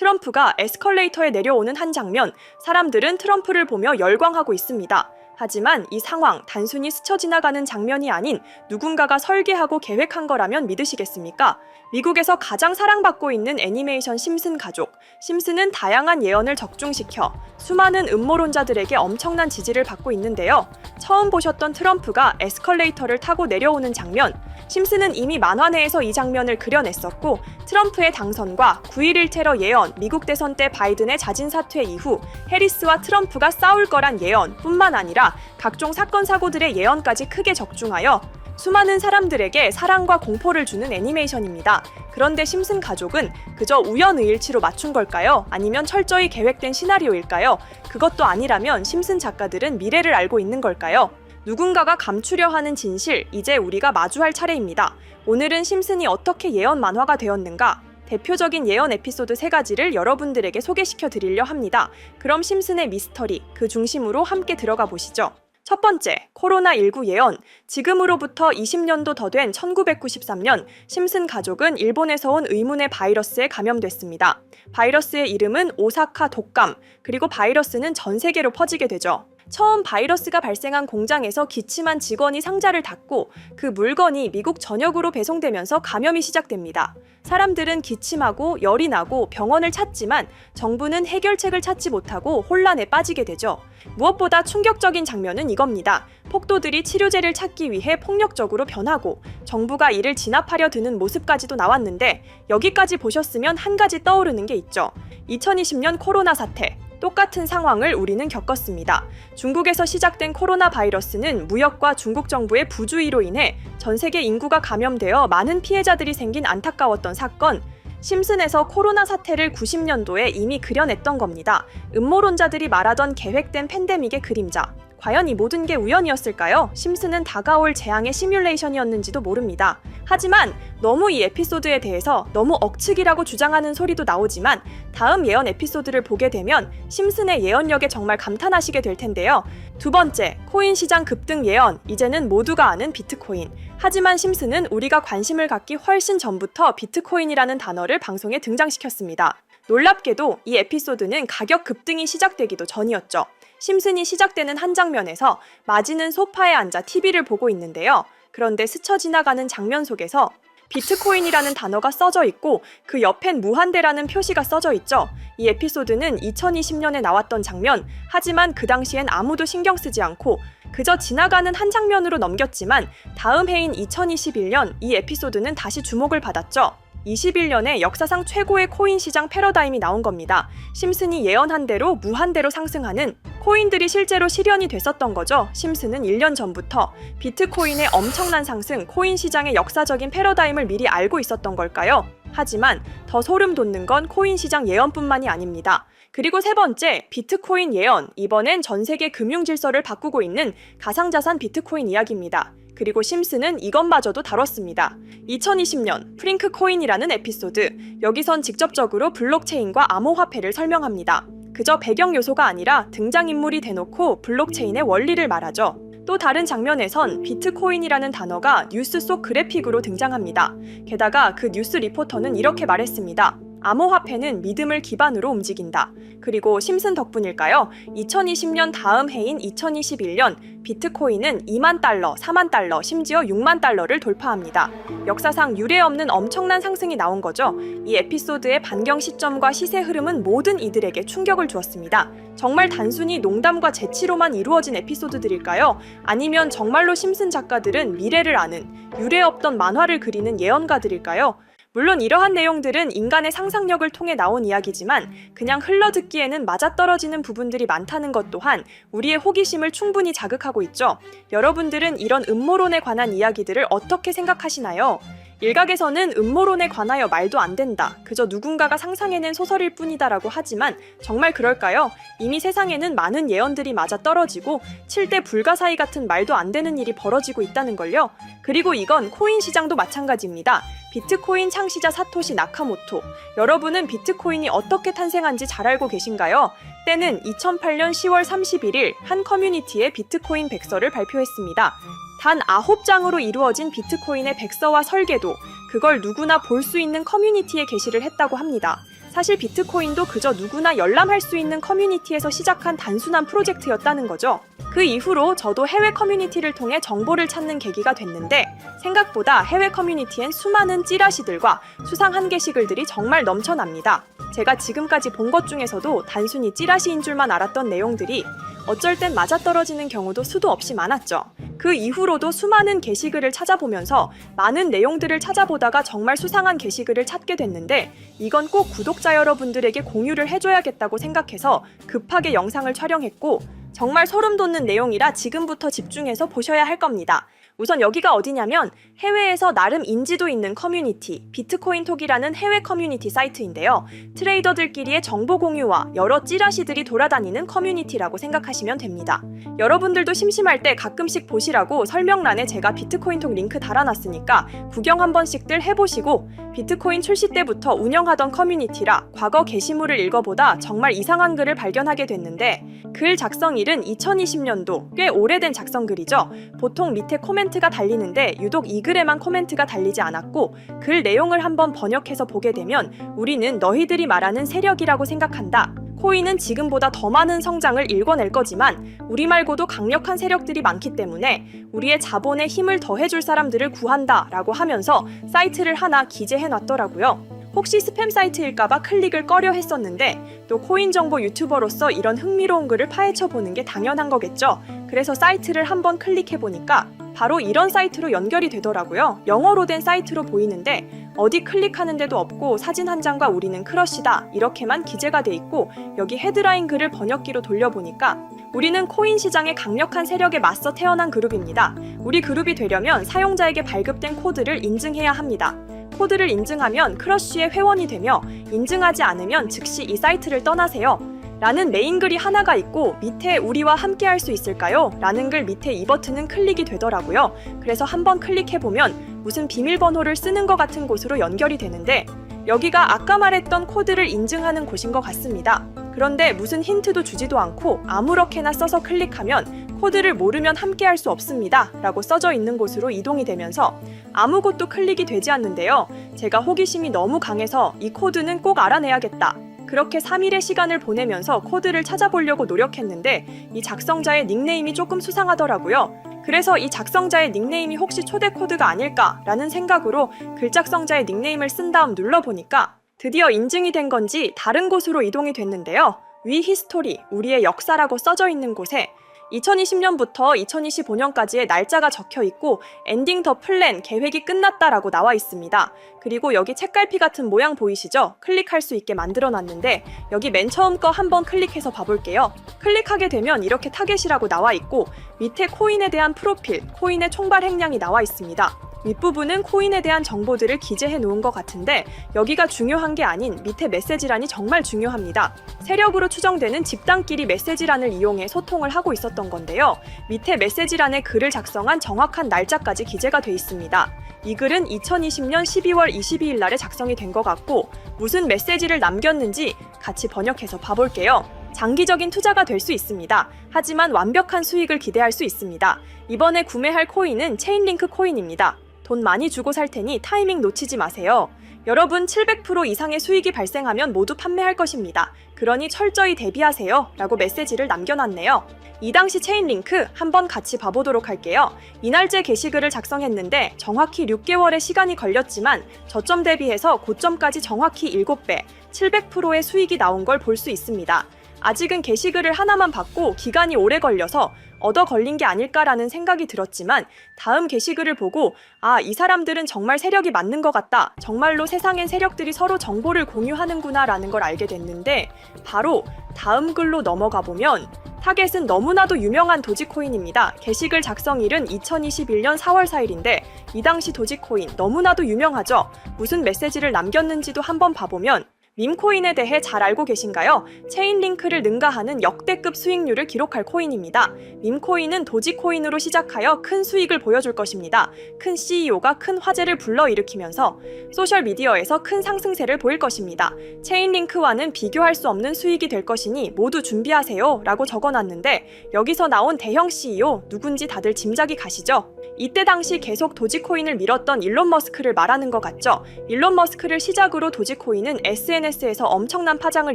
트럼프가 에스컬레이터에 내려오는 한 장면, 사람들은 트럼프를 보며 열광하고 있습니다. 하지만 이 상황 단순히 스쳐 지나가는 장면이 아닌 누군가가 설계하고 계획한 거라면 믿으시겠습니까? 미국에서 가장 사랑받고 있는 애니메이션 심슨 가족. 심슨은 다양한 예언을 적중시켜 수많은 음모론자들에게 엄청난 지지를 받고 있는데요. 처음 보셨던 트럼프가 에스컬레이터를 타고 내려오는 장면. 심슨은 이미 만화 내에서 이 장면을 그려냈었고 트럼프의 당선과 9.11 테러 예언, 미국 대선 때 바이든의 자진 사퇴 이후 해리스와 트럼프가 싸울 거란 예언 뿐만 아니라 각종 사건 사고들의 예언까지 크게 적중하여 수많은 사람들에게 사랑과 공포를 주는 애니메이션입니다. 그런데 심슨 가족은 그저 우연의일치로 맞춘 걸까요? 아니면 철저히 계획된 시나리오일까요? 그것도 아니라면 심슨 작가들은 미래를 알고 있는 걸까요? 누군가가 감추려 하는 진실, 이제 우리가 마주할 차례입니다. 오늘은 심슨이 어떻게 예언 만화가 되었는가? 대표적인 예언 에피소드 세 가지를 여러분들에게 소개시켜 드리려 합니다. 그럼 심슨의 미스터리, 그 중심으로 함께 들어가 보시죠. 첫 번째, 코로나19 예언. 지금으로부터 20년도 더 된 1993년, 심슨 가족은 일본에서 온 의문의 바이러스에 감염됐습니다. 바이러스의 이름은 오사카 독감, 그리고 바이러스는 전 세계로 퍼지게 되죠. 처음 바이러스가 발생한 공장에서 기침한 직원이 상자를 닫고 그 물건이 미국 전역으로 배송되면서 감염이 시작됩니다. 사람들은 기침하고 열이 나고 병원을 찾지만 정부는 해결책을 찾지 못하고 혼란에 빠지게 되죠. 무엇보다 충격적인 장면은 이겁니다. 폭도들이 치료제를 찾기 위해 폭력적으로 변하고 정부가 이를 진압하려 드는 모습까지도 나왔는데 여기까지 보셨으면 한 가지 떠오르는 게 있죠. 2020년 코로나 사태. 똑같은 상황을 우리는 겪었습니다. 중국에서 시작된 코로나 바이러스는 무역과 중국 정부의 부주의로 인해 전 세계 인구가 감염되어 많은 피해자들이 생긴 안타까웠던 사건. 심슨에서 코로나 사태를 90년도에 이미 그려냈던 겁니다. 음모론자들이 말하던 계획된 팬데믹의 그림자. 과연 이 모든 게 우연이었을까요? 심슨은 다가올 재앙의 시뮬레이션이었는지도 모릅니다. 하지만 너무 이 에피소드에 대해서 너무 억측이라고 주장하는 소리도 나오지만 다음 예언 에피소드를 보게 되면 심슨의 예언력에 정말 감탄하시게 될 텐데요. 두 번째, 코인 시장 급등 예언. 이제는 모두가 아는 비트코인. 하지만 심슨은 우리가 관심을 갖기 훨씬 전부터 비트코인이라는 단어를 방송에 등장시켰습니다. 놀랍게도 이 에피소드는 가격 급등이 시작되기도 전이었죠. 심슨이 시작되는 한 장면에서 마지는 소파에 앉아 TV를 보고 있는데요. 그런데 스쳐 지나가는 장면 속에서 비트코인이라는 단어가 써져 있고 그 옆엔 무한대라는 표시가 써져 있죠. 이 에피소드는 2020년에 나왔던 장면, 하지만 그 당시엔 아무도 신경 쓰지 않고 그저 지나가는 한 장면으로 넘겼지만 다음 해인 2021년 이 에피소드는 다시 주목을 받았죠. 21년에 역사상 최고의 코인 시장 패러다임이 나온 겁니다. 심슨이 예언한 대로 무한대로 상승하는 코인들이 실제로 실현이 됐었던 거죠. 심슨은 1년 전부터 비트코인의 엄청난 상승, 코인 시장의 역사적인 패러다임을 미리 알고 있었던 걸까요? 하지만 더 소름 돋는 건 코인 시장 예언뿐만이 아닙니다. 그리고 세 번째, 비트코인 예언. 이번엔 전 세계 금융 질서를 바꾸고 있는 가상자산 비트코인 이야기입니다. 그리고 심슨은 이것마저도 다뤘습니다. 2020년 프링크 코인이라는 에피소드. 여기선 직접적으로 블록체인과 암호화폐를 설명합니다. 그저 배경 요소가 아니라 등장인물이 대놓고 블록체인의 원리를 말하죠. 또 다른 장면에선 비트코인이라는 단어가 뉴스 속 그래픽으로 등장합니다. 게다가 그 뉴스 리포터는 이렇게 말했습니다. 암호화폐는 믿음을 기반으로 움직인다. 그리고 심슨 덕분일까요? 2020년 다음 해인 2021년 비트코인은 2만 달러, 4만 달러, 심지어 6만 달러를 돌파합니다. 역사상 유례 없는 엄청난 상승이 나온 거죠. 이 에피소드의 반경 시점과 시세 흐름은 모든 이들에게 충격을 주었습니다. 정말 단순히 농담과 재치로만 이루어진 에피소드들일까요? 아니면 정말로 심슨 작가들은 미래를 아는 유례 없던 만화를 그리는 예언가들일까요? 물론 이러한 내용들은 인간의 상상력을 통해 나온 이야기지만 그냥 흘러듣기에는 맞아떨어지는 부분들이 많다는 것 또한 우리의 호기심을 충분히 자극하고 있죠. 여러분들은 이런 음모론에 관한 이야기들을 어떻게 생각하시나요? 일각에서는 음모론에 관하여 말도 안 된다. 그저 누군가가 상상해낸 소설일 뿐이다라고 하지만 정말 그럴까요? 이미 세상에는 많은 예언들이 맞아 떨어지고 7대 불가사의 같은 말도 안 되는 일이 벌어지고 있다는 걸요. 그리고 이건 코인 시장도 마찬가지입니다. 비트코인 창시자 사토시 나카모토. 여러분은 비트코인이 어떻게 탄생한지 잘 알고 계신가요? 때는 2008년 10월 31일 한 커뮤니티에 비트코인 백서를 발표했습니다. 단 9장으로 이루어진 비트코인의 백서와 설계도, 그걸 누구나 볼 수 있는 커뮤니티에 게시를 했다고 합니다. 사실 비트코인도 그저 누구나 열람할 수 있는 커뮤니티에서 시작한 단순한 프로젝트였다는 거죠. 그 이후로 저도 해외 커뮤니티를 통해 정보를 찾는 계기가 됐는데 생각보다 해외 커뮤니티엔 수많은 찌라시들과 수상한 게시글들이 정말 넘쳐납니다. 제가 지금까지 본 것 중에서도 단순히 찌라시인 줄만 알았던 내용들이 어쩔 땐 맞아떨어지는 경우도 수도 없이 많았죠. 그 이후로도 수많은 게시글을 찾아보면서 많은 내용들을 찾아보다가 정말 수상한 게시글을 찾게 됐는데 이건 꼭 구독자 여러분들에게 공유를 해줘야겠다고 생각해서 급하게 영상을 촬영했고 정말 소름 돋는 내용이라 지금부터 집중해서 보셔야 할 겁니다. 우선 여기가 어디냐면 해외에서 나름 인지도 있는 커뮤니티, 비트코인 톡이라는 해외 커뮤니티 사이트인데요. 트레이더들끼리의 정보 공유와 여러 찌라시들이 돌아다니는 커뮤니티라고 생각하시면 됩니다. 여러분들도 심심할 때 가끔씩 보시라고 설명란에 제가 비트코인 톡 링크 달아놨으니까 구경 한 번씩들 해보시고 비트코인 출시 때부터 운영하던 커뮤니티라 과거 게시물을 읽어보다 정말 이상한 글을 발견하게 됐는데 글 작성일은 2020년도 꽤 오래된 작성글이죠. 보통 밑에 코멘트가 달리는데 유독 이 글에만 코멘트가 달리지 않았고 글 내용을 한번 번역해서 보게 되면 우리는 너희들이 말하는 세력이라고 생각한다. 코인은 지금보다 더 많은 성장을 일궈낼 거지만 우리 말고도 강력한 세력들이 많기 때문에 우리의 자본에 힘을 더해줄 사람들을 구한다 라고 하면서 사이트를 하나 기재해 놨더라고요. 혹시 스팸 사이트일까봐 클릭을 꺼려 했었는데 또 코인 정보 유튜버로서 이런 흥미로운 글을 파헤쳐 보는 게 당연한 거겠죠. 그래서 사이트를 한번 클릭해 보니까 바로 이런 사이트로 연결이 되더라고요. 영어로 된 사이트로 보이는데 어디 클릭하는 데도 없고 사진 한 장과 우리는 크러쉬다 이렇게만 기재가 돼 있고 여기 헤드라인 글을 번역기로 돌려보니까 우리는 코인 시장의 강력한 세력에 맞서 태어난 그룹입니다. 우리 그룹이 되려면 사용자에게 발급된 코드를 인증해야 합니다. 코드를 인증하면 크러쉬의 회원이 되며 인증하지 않으면 즉시 이 사이트를 떠나세요. 라는 메인 글이 하나가 있고 밑에 우리와 함께 할 수 있을까요? 라는 글 밑에 이 버튼은 클릭이 되더라고요. 그래서 한번 클릭해보면 무슨 비밀번호를 쓰는 것 같은 곳으로 연결이 되는데 여기가 아까 말했던 코드를 인증하는 곳인 것 같습니다. 그런데 무슨 힌트도 주지도 않고 아무렇게나 써서 클릭하면 코드를 모르면 함께 할 수 없습니다. 라고 써져 있는 곳으로 이동이 되면서 아무것도 클릭이 되지 않는데요. 제가 호기심이 너무 강해서 이 코드는 꼭 알아내야겠다. 그렇게 3일의 시간을 보내면서 코드를 찾아보려고 노력했는데 이 작성자의 닉네임이 조금 수상하더라고요. 그래서 이 작성자의 닉네임이 혹시 초대 코드가 아닐까라는 생각으로 글작성자의 닉네임을 쓴 다음 눌러보니까 드디어 인증이 된 건지 다른 곳으로 이동이 됐는데요. 위 히스토리, 우리의 역사라고 써져 있는 곳에 2020년부터 2025년까지의 날짜가 적혀 있고 엔딩 더 플랜 계획이 끝났다라고 나와 있습니다. 그리고 여기 책갈피 같은 모양 보이시죠? 클릭할 수 있게 만들어 놨는데 여기 맨 처음 거 한번 클릭해서 봐볼게요. 클릭하게 되면 이렇게 타겟이라고 나와 있고 밑에 코인에 대한 프로필, 코인의 총발 행량이 나와 있습니다. 윗부분은 코인에 대한 정보들을 기재해 놓은 것 같은데 여기가 중요한 게 아닌 밑에 메시지란이 정말 중요합니다. 세력으로 추정되는 집단끼리 메시지란을 이용해 소통을 하고 있었던 건데요. 밑에 메시지란에 글을 작성한 정확한 날짜까지 기재가 돼 있습니다. 이 글은 2020년 12월 22일 날에 작성이 된 것 같고 무슨 메시지를 남겼는지 같이 번역해서 봐볼게요. 장기적인 투자가 될 수 있습니다. 하지만 완벽한 수익을 기대할 수 있습니다. 이번에 구매할 코인은 체인링크 코인입니다. 돈 많이 주고 살 테니 타이밍 놓치지 마세요. 여러분 700% 이상의 수익이 발생하면 모두 판매할 것입니다. 그러니 철저히 대비하세요. 라고 메시지를 남겨놨네요. 이 당시 체인링크 한번 같이 봐보도록 할게요. 이날째 게시글을 작성했는데 정확히 6개월의 시간이 걸렸지만 저점 대비해서 고점까지 정확히 7배, 700%의 수익이 나온 걸 볼 수 있습니다. 아직은 게시글을 하나만 받고 기간이 오래 걸려서 얻어 걸린 게 아닐까라는 생각이 들었지만 다음 게시글을 보고 아, 이 사람들은 정말 세력이 맞는 것 같다. 정말로 세상엔 세력들이 서로 정보를 공유하는구나 라는 걸 알게 됐는데 바로 다음 글로 넘어가 보면 타겟은 너무나도 유명한 도지코인입니다. 게시글 작성일은 2021년 4월 4일인데 이 당시 도지코인 너무나도 유명하죠. 무슨 메시지를 남겼는지도 한번 봐보면 밈코인에 대해 잘 알고 계신가요? 체인 링크를 능가하는 역대급 수익률을 기록할 코인입니다. 밈코인은 도지코인으로 시작하여 큰 수익을 보여줄 것입니다. 큰 CEO가 큰 화제를 불러일으키면서 소셜미디어에서 큰 상승세를 보일 것입니다. 체인 링크와는 비교할 수 없는 수익이 될 것이니 모두 준비하세요 라고 적어놨는데 여기서 나온 대형 CEO 누군지 다들 짐작이 가시죠? 이때 당시 계속 도지코인을 밀었던 일론 머스크를 말하는 것 같죠. 일론 머스크를 시작으로 도지코인은 SNS에서 엄청난 파장을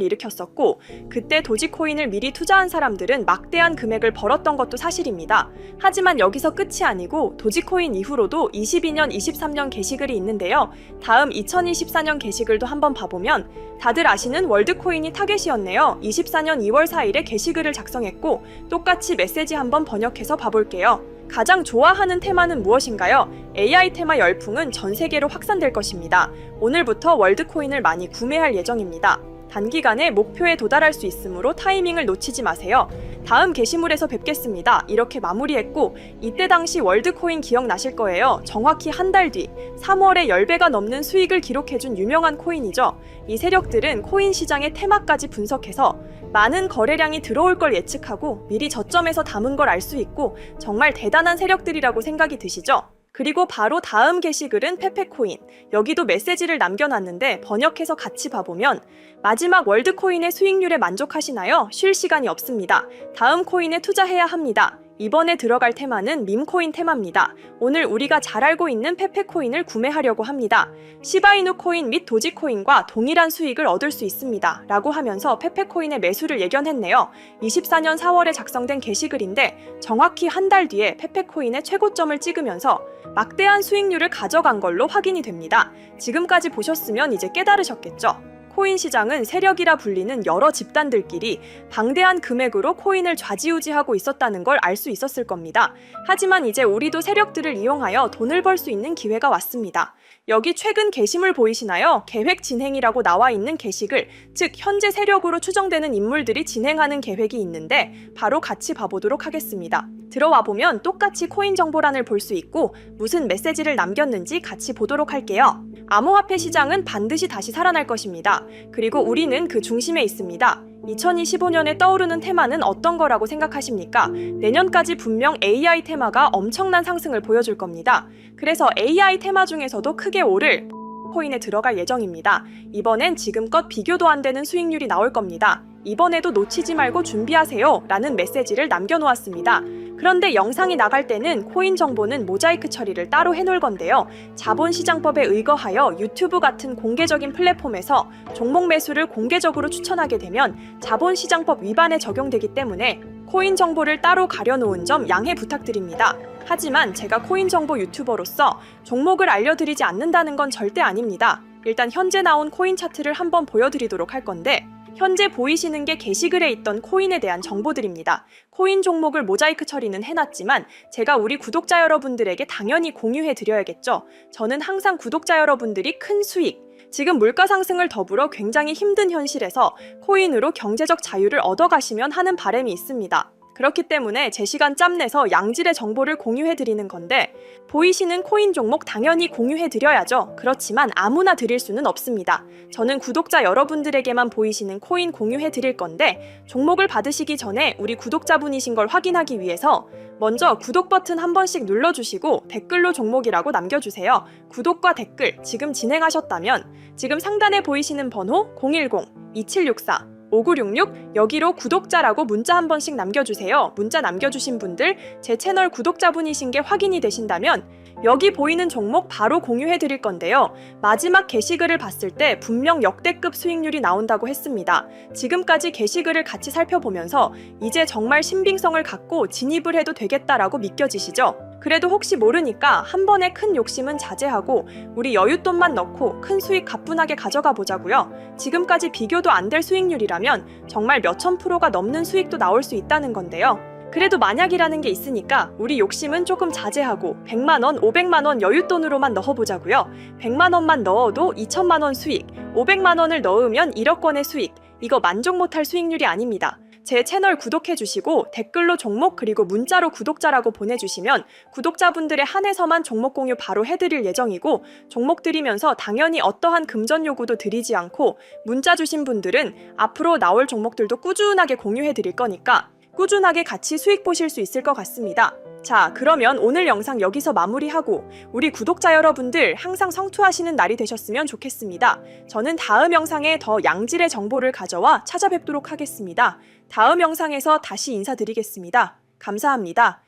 일으켰었고 그때 도지코인을 미리 투자한 사람들은 막대한 금액을 벌었던 것도 사실입니다. 하지만 여기서 끝이 아니고 도지코인 이후로도 22년, 23년 게시글이 있는데요. 다음 2024년 게시글도 한번 봐보면 다들 아시는 월드코인이 타겟이었네요. 24년 2월 4일에 게시글을 작성했고 똑같이 메시지 한번 번역해서 봐볼게요. 가장 좋아하는 테마는 무엇인가요? AI 테마 열풍은 전 세계로 확산될 것입니다. 오늘부터 월드코인을 많이 구매할 예정입니다. 단기간에 목표에 도달할 수 있으므로 타이밍을 놓치지 마세요. 다음 게시물에서 뵙겠습니다. 이렇게 마무리했고 이때 당시 월드코인 기억나실 거예요. 정확히 한 달 뒤 3월에 10배가 넘는 수익을 기록해준 유명한 코인이죠. 이 세력들은 코인 시장의 테마까지 분석해서 많은 거래량이 들어올 걸 예측하고 미리 저점에서 담은 걸 알 수 있고 정말 대단한 세력들이라고 생각이 드시죠? 그리고 바로 다음 게시글은 페페코인. 여기도 메시지를 남겨놨는데 번역해서 같이 봐보면 마지막 월드코인의 수익률에 만족하시나요? 쉴 시간이 없습니다. 다음 코인에 투자해야 합니다. 이번에 들어갈 테마는 밈코인 테마입니다. 오늘 우리가 잘 알고 있는 페페코인을 구매하려고 합니다. 시바이누 코인 및 도지코인과 동일한 수익을 얻을 수 있습니다. 라고 하면서 페페코인의 매수를 예견했네요. 24년 4월에 작성된 게시글인데 정확히 한 달 뒤에 페페코인의 최고점을 찍으면서 막대한 수익률을 가져간 걸로 확인이 됩니다. 지금까지 보셨으면 이제 깨달으셨겠죠? 코인 시장은 세력이라 불리는 여러 집단들끼리 방대한 금액으로 코인을 좌지우지하고 있었다는 걸 알 수 있었을 겁니다. 하지만 이제 우리도 세력들을 이용하여 돈을 벌 수 있는 기회가 왔습니다. 여기 최근 게시물 보이시나요? 계획 진행이라고 나와 있는 게시글, 즉 현재 세력으로 추정되는 인물들이 진행하는 계획이 있는데 바로 같이 봐보도록 하겠습니다. 들어와 보면 똑같이 코인 정보란을 볼 수 있고 무슨 메시지를 남겼는지 같이 보도록 할게요. 암호화폐 시장은 반드시 다시 살아날 것입니다. 그리고 우리는 그 중심에 있습니다. 2025년에 떠오르는 테마는 어떤 거라고 생각하십니까? 내년까지 분명 AI 테마가 엄청난 상승을 보여줄 겁니다. 그래서 AI 테마 중에서도 크게 오를 코인에 들어갈 예정입니다. 이번엔 지금껏 비교도 안 되는 수익률이 나올 겁니다. 이번에도 놓치지 말고 준비하세요. 라는 메시지를 남겨놓았습니다. 그런데 영상이 나갈 때는 코인 정보는 모자이크 처리를 따로 해놓을 건데요. 자본시장법에 의거하여 유튜브 같은 공개적인 플랫폼에서 종목 매수를 공개적으로 추천하게 되면 자본시장법 위반에 적용되기 때문에 코인 정보를 따로 가려놓은 점 양해 부탁드립니다. 하지만 제가 코인 정보 유튜버로서 종목을 알려드리지 않는다는 건 절대 아닙니다. 일단 현재 나온 코인 차트를 한번 보여드리도록 할 건데 현재 보이시는 게 게시글에 있던 코인에 대한 정보들입니다. 코인 종목을 모자이크 처리는 해놨지만 제가 우리 구독자 여러분들에게 당연히 공유해 드려야겠죠. 저는 항상 구독자 여러분들이 큰 수익, 지금 물가 상승을 더불어 굉장히 힘든 현실에서 코인으로 경제적 자유를 얻어가시면 하는 바람이 있습니다. 그렇기 때문에 제 시간 짬 내서 양질의 정보를 공유해 드리는 건데 보이시는 코인 종목 당연히 공유해 드려야죠. 그렇지만 아무나 드릴 수는 없습니다. 저는 구독자 여러분들에게만 보이시는 코인 공유해 드릴 건데 종목을 받으시기 전에 우리 구독자분이신 걸 확인하기 위해서 먼저 구독 버튼 한 번씩 눌러 주시고 댓글로 종목이라고 남겨 주세요. 구독과 댓글 지금 진행하셨다면 지금 상단에 보이시는 번호 010-2764 5966 여기로 구독자라고 문자 한 번씩 남겨주세요. 문자 남겨주신 분들 제 채널 구독자분이신 게 확인이 되신다면 여기 보이는 종목 바로 공유해 드릴 건데요. 마지막 게시글을 봤을 때 분명 역대급 수익률이 나온다고 했습니다. 지금까지 게시글을 같이 살펴보면서 이제 정말 신빙성을 갖고 진입을 해도 되겠다라고 믿겨지시죠? 그래도 혹시 모르니까 한 번에 큰 욕심은 자제하고 우리 여윳돈만 넣고 큰 수익 가뿐하게 가져가 보자고요. 지금까지 비교도 안 될 수익률이라면 정말 몇천 프로가 넘는 수익도 나올 수 있다는 건데요. 그래도 만약이라는 게 있으니까 우리 욕심은 조금 자제하고 100만 원, 500만 원 여윳돈으로만 넣어보자고요. 100만 원만 넣어도 2천만 원 수익, 500만 원을 넣으면 1억 원의 수익. 이거 만족 못할 수익률이 아닙니다. 제 채널 구독해 주시고 댓글로 종목 그리고 문자로 구독자라고 보내주시면 구독자분들의 한해서만 종목 공유 바로 해드릴 예정이고 종목 드리면서 당연히 어떠한 금전 요구도 드리지 않고 문자 주신 분들은 앞으로 나올 종목들도 꾸준하게 공유해 드릴 거니까 꾸준하게 같이 수익 보실 수 있을 것 같습니다. 자, 그러면 오늘 영상 여기서 마무리하고 우리 구독자 여러분들 항상 성투하시는 날이 되셨으면 좋겠습니다. 저는 다음 영상에 더 양질의 정보를 가져와 찾아뵙도록 하겠습니다. 다음 영상에서 다시 인사드리겠습니다. 감사합니다.